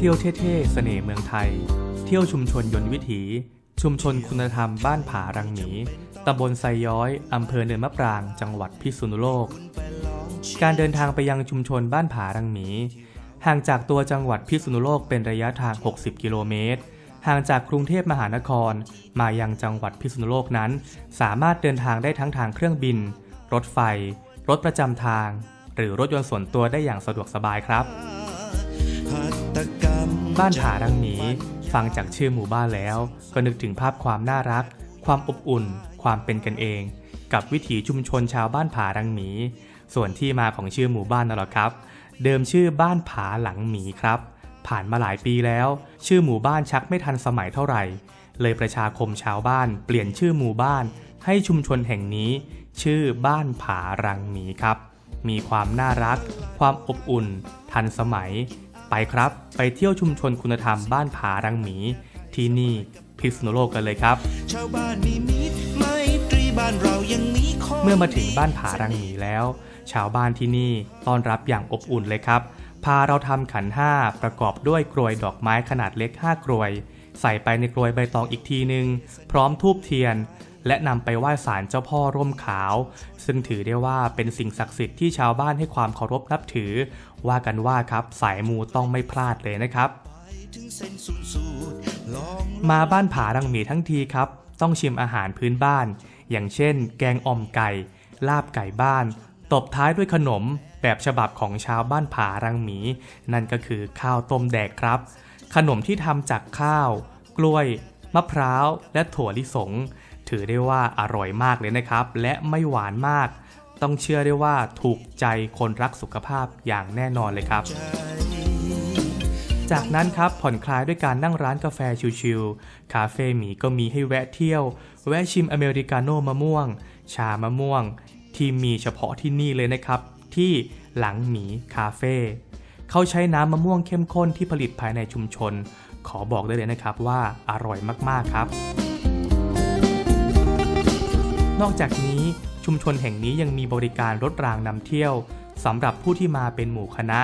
เที่ยวเท่ๆเสน่ห์เมืองไทย เที่ยวชุมชนยนต์วิถี ชุมชนคุณธรรมบ้านผารังหมีตำบลไซย้อย อำเภอเนินมะปราง จังหวัดพิษณุโลก การเดินทางไปยังชุมชนบ้านผารังหมี ห่างจากตัวจังหวัดพิษณุโลกเป็นระยะทาง 60 กิโลเมตร ห่างจากกรุงเทพมหานคร มายังจังหวัดพิษณุโลกนั้น สามารถเดินทางได้ทั้งทางเครื่องบิน รถไฟ รถประจำทาง หรือรถยนต์ส่วนตัวได้อย่างสะดวกสบายครับ บ้านผารังหมีฟังจากชื่อหมู่บ้านแล้ว ก็นึกถึงภาพความน่ารัก ความอบอุ่น ความเป็นกันเอง กับวิถีชุมชนชาวบ้านผารังหมี ส่วนที่มาของชื่อหมู่บ้านนั่นหละครับ เดิมชื่อบ้านผาหลังหมีครับ ผ่านมาหลายปีแล้ว ชื่อหมู่บ้านชักไม่ทันสมัยเท่าไหร่ เลยประชาคมชาวบ้าน เปลี่ยนชื่อหมู่บ้าน ให้ชุมชนแห่งนี้ ชื่อบ้านผารังหมีครับ มีความน่ารัก ความอบอุ่น ทันสมัย ไปครับ ไปเที่ยวชุมชนคุณธรรมบ้านผารังหมี ที่นี่พิษณุโลกกันเลยครับ ชาวบ้านมีมิตรไมตรีบ้านเรายังมีคอยเมื่อมาถึงบ้านผารังหมีแล้ว ชาวบ้านที่นี่ต้อนรับอย่างอบอุ่นเลยครับ พาเราทำขันห้าประกอบด้วยกรวยดอกไม้ขนาดเล็ก 5 กรวย ใส่ไปในกรวยใบตองอีกทีหนึ่งพร้อมทูบเทียน และนำไปไหว้ศาลเจ้าพ่อร่มขาว ซึ่งถือได้ว่าเป็นสิ่งศักดิ์สิทธิ์ที่ชาวบ้านให้ความเคารพนับถือ ว่ากันว่าครับสายมูต้องไม่พลาดเลยนะครับ มาบ้านผารังหมีทั้งทีครับ ต้องชิมอาหารพื้นบ้าน อย่างเช่น แกงอ่อมไก่ ลาบไก่บ้าน ตบท้ายด้วยขนมแบบฉบับของชาวบ้านผารังหมี นั่นก็คือข้าวต้มแดกครับ ขนมที่ทำจากข้าว กล้วย มะพร้าว และถั่วลิสง ถือได้ว่าอร่อยมากเลยนะครับ และไม่หวานมาก ต้องเชื่อได้ว่าถูกใจคนรักสุขภาพอย่างแน่นอนเลยครับจจากนั้นครับผ่อนคลายด้วยการนั่งร้านกาแฟชิลๆ คาเฟ่หมีก็มีให้แวะเที่ยว แวะชิมอเมริกาโน่มะม่วง ชามะม่วง ที่มีเฉพาะที่นี่เลยนะครับ ที่หลังหมีคาเฟ่เขาใช้น้ำมะม่วงเข้มข้นที่ผลิตภายในชุมชน ขอบอกได้เลยนะครับว่าอร่อยมากๆครับ นอกจากนี้ชุมชนแห่งนี้ยังมีบริการรถรางนำเที่ยวสำหรับผู้ที่มาเป็นหมู่คณะ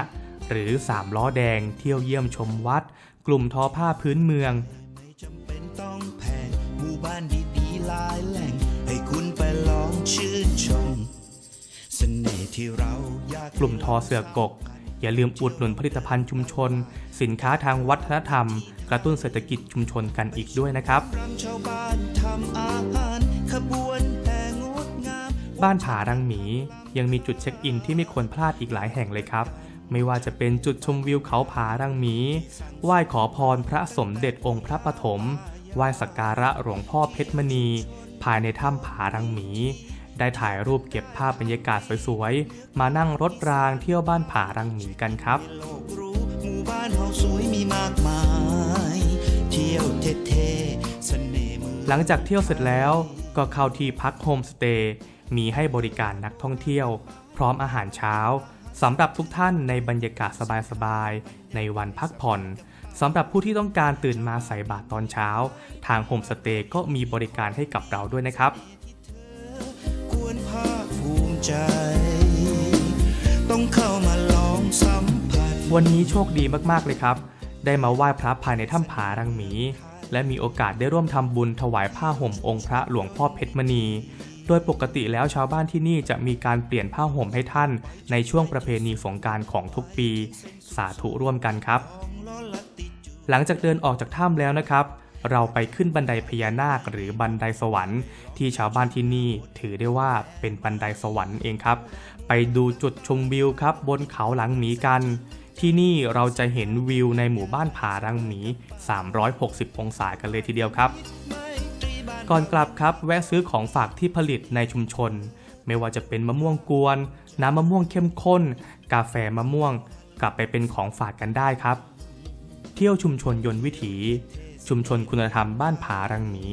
หรือสามล้อแดงเที่ยวเยี่ยมชมวัด กลุ่มทอผ้าพื้นเมืองไม่จำเป็นต้องแพงหมู่บ้านดีๆหลายแหล่งให้คุณไปลองชื่นชมเสน่ห์ที่เราอยากกลุ่มทอเสือกก อย่าลืมอุดหนุนผลิตภัณฑ์ชุมชน สินค้าทางวัฒนธรรม กระตุ้นเศรษฐกิจชุมชนกันอีกด้วยนะครับ บ้านผารังหมี ยังมีจุดเช็คอินที่ไม่ควรพลาดอีกหลายแห่งเลยครับ ไม่ว่าจะเป็นจุดชมวิวเขาผารังหมี ไหว้ขอพรพระสมเด็จองค์พระปฐม ไหว้สักการะหลวงพ่อเพชรมณี ภายในถ้ำผารังหมี ได้ถ่ายรูปเก็บภาพบรรยากาศสวยๆ มานั่งรถรางเที่ยวบ้านผารังหมีกันครับโลกรู้หมู่บ้านเฮาสวยมีมากมาย เที่ยวเท่ๆเสน่ห์เมืองหลังจากเที่ยวเสร็จแล้วก็เข้าที่พักโฮมสเตย์ มีให้บริการนักท่องเที่ยว พร้อมอาหารเช้าสำหรับทุกท่านในบรรยากาศสบายๆในวันพักผ่อนสำหรับผู้ที่ต้องการตื่นมาใส่บาตรตอนเช้า ทางโฮมสเตย์ก็มีบริการให้กับเราด้วยนะครับ ควรภาคภูมิใจ ต้องเข้ามาลองสัมผัสวันนี้โชคดีมากๆเลยครับ ได้มาไหว้พระภายในถ้ำผารังหมี และมีโอกาสได้ร่วมทำบุญถวายผ้าห่มองค์พระหลวงพ่อเพชรมณี โดยปกติแล้วชาวบ้านที่นี่จะมีการเปลี่ยนผ้าห่มให้ท่าน ในช่วงประเพณีสงการของทุกปี สาธุร่วมกันครับ หลังจากเดินออกจากถ้ำแล้วนะครับ เราไปขึ้นบันไดพญานาคหรือบันไดสวรรค์ ที่ชาวบ้านที่นี่ถือได้ว่าเป็นบันไดสวรรค์เองครับ ไปดูจุดชมวิวครับ บนเขาหลังหมีกันที่นี่เราจะเห็นวิวในหมู่บ้านผารังหมี 360 องศากันเลยทีเดียวครับ ก่อนกลับครับแวะซื้อของฝากที่ผลิตในชุมชน ไม่ว่าจะเป็นมะม่วงกวน น้ำมะม่วงเข้มข้น กาแฟมะม่วง กลับไปเป็นของฝากกันได้ครับ เที่ยวชุมชนยนต์วิถี ชุมชนคุณธรรมบ้านผารังหมี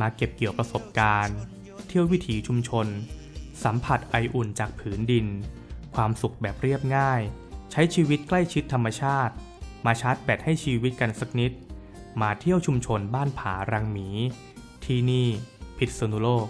มาเก็บเกี่ยวประสบการณ์ เที่ยววิถีชุมชน สัมผัสไออุ่นจากผืนดิน ความสุขแบบเรียบง่าย ใช้ชีวิตใกล้ชิดธรรมชาติ มาชาร์จแบตให้ชีวิตกันสักนิด มาเที่ยวชุมชนบ้านผารังหมี ที่นี่พิษณุโลก